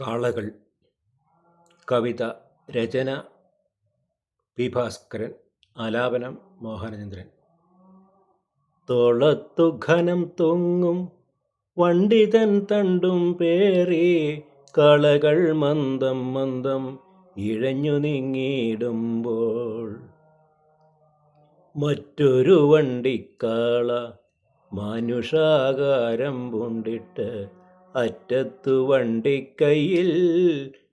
കാളകൾ കവിത രചന പി ഭാസ്കരൻ ആലാപനം മോഹനചന്ദ്രൻ. തോളത്തു ഘനം തൊങ്ങും വണ്ടിതൻ തണ്ടും പേറി കളകൾ മന്ദം മന്ദം ഇഴഞ്ഞു നീങ്ങിയിടുമ്പോൾ. മറ്റൊരു വണ്ടിക്കാള മാനുഷാകാരം പൂണ്ടിട്ട് അറ്റത്തു വണ്ടിക്കയിൽ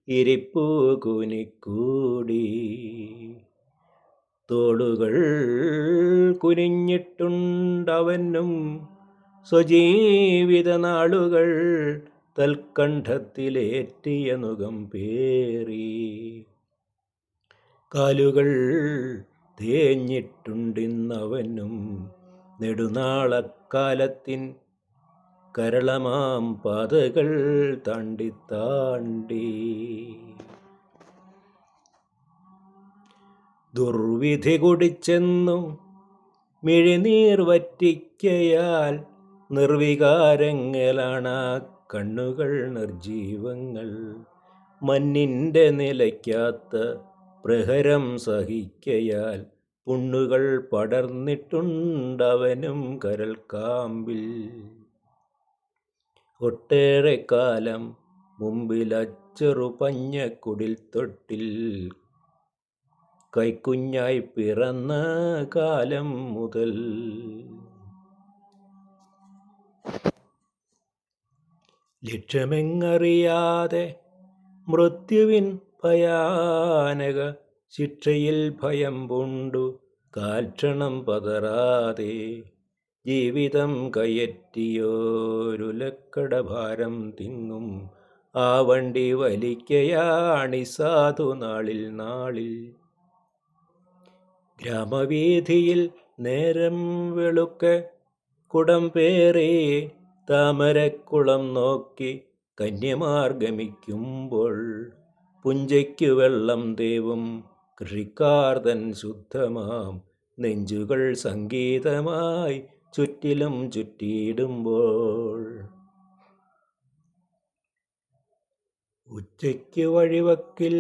ഇരിപ്പു കുനിക്കൂടി. തോളുകൾ കുനിഞ്ഞിട്ടുണ്ടവനും സ്വജീവിത നാളുകൾ തൽക്കണ്ഠത്തിലേറ്റിയ നുകം പേറി. കാലുകൾ തേഞ്ഞിട്ടുണ്ടിന്നവനും നെടുനാളക്കാലത്തിൻ കരളമാം പാതകൾ താണ്ടി താണ്ടി ദുർവിധി കുടിച്ചെന്നു മിഴിനീർ വറ്റിക്കയാൽ നിർവികാരങ്ങളാണ് കണ്ണുകൾ നിർജീവങ്ങൾ. മഞ്ഞിന്റെ നിലയ്ക്കാത്ത പ്രഹരം സഹിക്കയാൽ പുണ്ണുകൾ പടർന്നിട്ടുണ്ടവനും കരൽക്കാമ്പിൽ. ഒട്ടേറെ കാലം മുമ്പിൽ അച്ചെറു പഞ്ഞക്കുടിൽ തൊട്ടിൽ കൈക്കുഞ്ഞായി പിറന്ന കാലം മുതൽ. ലക്ഷ്യമെങ്ങറിയാതെ മൃത്യുവിൻ ഭയാനക ശിക്ഷയിൽ ഭയം പൂണ്ടു. കാൽക്ഷണം പതറാതെ ജീവിതം കയറ്റിയോരുലക്കട ഭാരം തിങ്ങും ആ വണ്ടി വലിക്കയാണി സാധു നാളിൽ നാളിൽ. ഗ്രാമവീഥിയിൽ നേരം വെളുക്കെ കുടം പേറി താമരക്കുളം നോക്കി കന്യമാർഗമിക്കുമ്പോൾ പുഞ്ചയ്ക്കു വെള്ളം ദേവും കൃഷിക്കാർതൻ ശുദ്ധമാം. നെഞ്ചുകൾ സംഗീതമായി ചുറ്റിലും ചുറ്റിയിടുമ്പോൾ ഉച്ചയ്ക്ക് വഴിവക്കിൽ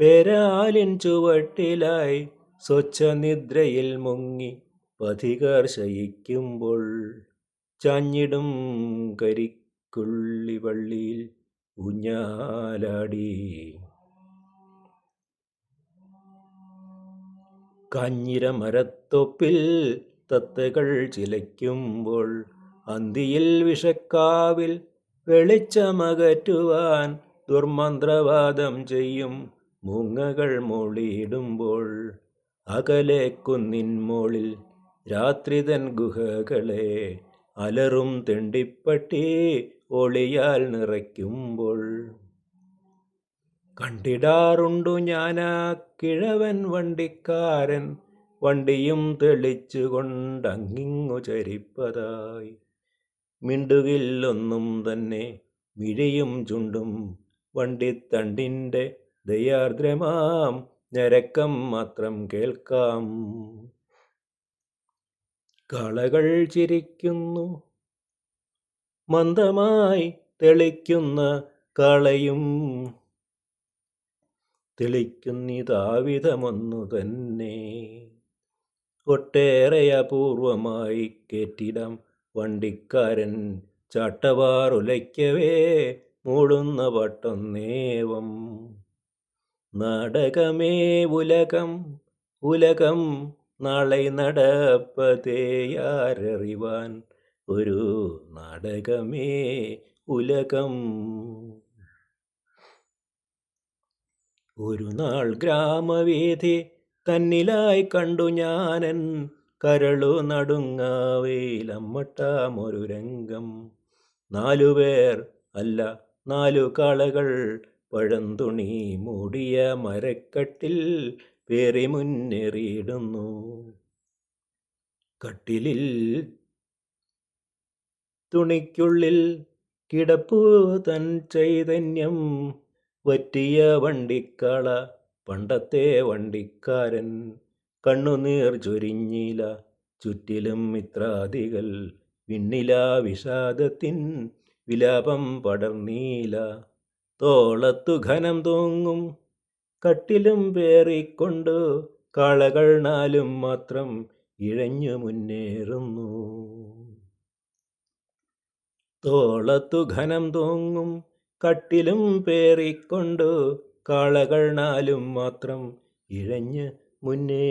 പെരാലിൻ ചുവട്ടിലായി സ്വച്ഛനിദ്രയിൽ മുങ്ങി പഥികർ ശയിക്കുമ്പോൾ ചാഞ്ഞിടും കരിക്കുള്ളി വള്ളിയിൽ ഊഞ്ഞാലാടി. കാഞ്ഞിര മരത്തൊപ്പിൽ തത്തകൾ ചിലയ്ക്കുമ്പോൾ അന്തിയിൽ വിഷക്കാവിൽ വെളിച്ചമകറ്റുവാൻ ദുർമന്ത്രവാദം ചെയ്യും. മൂങ്ങകൾ മൂളിയിടുമ്പോൾ അകലെ കുന്നിൻ മോളിൽ രാത്രിതൻ ഗുഹകളെ അലറും തെണ്ടിപ്പട്ടി ഒളിയാൽ നിറയ്ക്കുമ്പോൾ. കണ്ടിടാറുണ്ടു ഞാനാ കിഴവൻ വണ്ടിക്കാരൻ വണ്ടിയും തെളിച്ചുകൊണ്ടങ്ങിങ്ങു ചരിപ്പതായി. മിണ്ടുകില്ലൊന്നും തന്നെ മിഴിയും ചുണ്ടും വണ്ടിത്തണ്ടിന്റെ ദയാർദ്രമാം. ഞരക്കം മാത്രം കേൾക്കാം. കളകൾ ചിരിക്കുന്നു. മന്ദമായി തെളിക്കുന്ന കളയും. തെളിക്കുന്നിതാവിധമൊന്നു തന്നെ. ഒട്ടേറെ അപൂർവമായി കേറ്റിടാം വണ്ടിക്കാരൻ ചാട്ടവാറുലയ്ക്കവേ മൂടുന്ന വട്ടം നേവം നാടകമേ ഉലകം ഉലകം നാളെ നടപ്പതേയാരറിവാൻ ഒരു നാടകമേ ഉലകം. ഒരു നാൾ ഗ്രാമവേദി തന്നിലായി കണ്ടു ഞാനൻ കരളു നടുങ്ങാവേലമ്മട്ടാമൊരു രംഗം. നാലുപേർ അല്ല നാലു കാളകൾ. പഴന്തുണി മൂടിയ മരക്കട്ടിൽ പേറി മുന്നേറിയിടുന്നു. കട്ടിലിൽ തുണിക്കുള്ളിൽ കിടപ്പു തൻ ചൈതന്യം വറ്റിയ വണ്ടിക്കള. പണ്ടത്തെ വണ്ടിക്കാരൻ കണ്ണുനീർ ചൊരിഞ്ഞില ചുറ്റിലും മിത്രാദികൾ വിണ്ണില വിഷാദത്തിൻ വിലാപം പടർന്നീല. തോളത്തു ഘനം തൂങ്ങും കട്ടിലും പേറിക്കൊണ്ടു കാളകൾ നാലും മാത്രം ഇഴഞ്ഞു മുന്നേറുന്നു. തോളത്തു ഘനം തൂങ്ങും കട്ടിലും പേറിക്കൊണ്ടു കാളകൾ നാലും മാത്രം ഇഴഞ്ഞ് മുന്നേറുന്നു.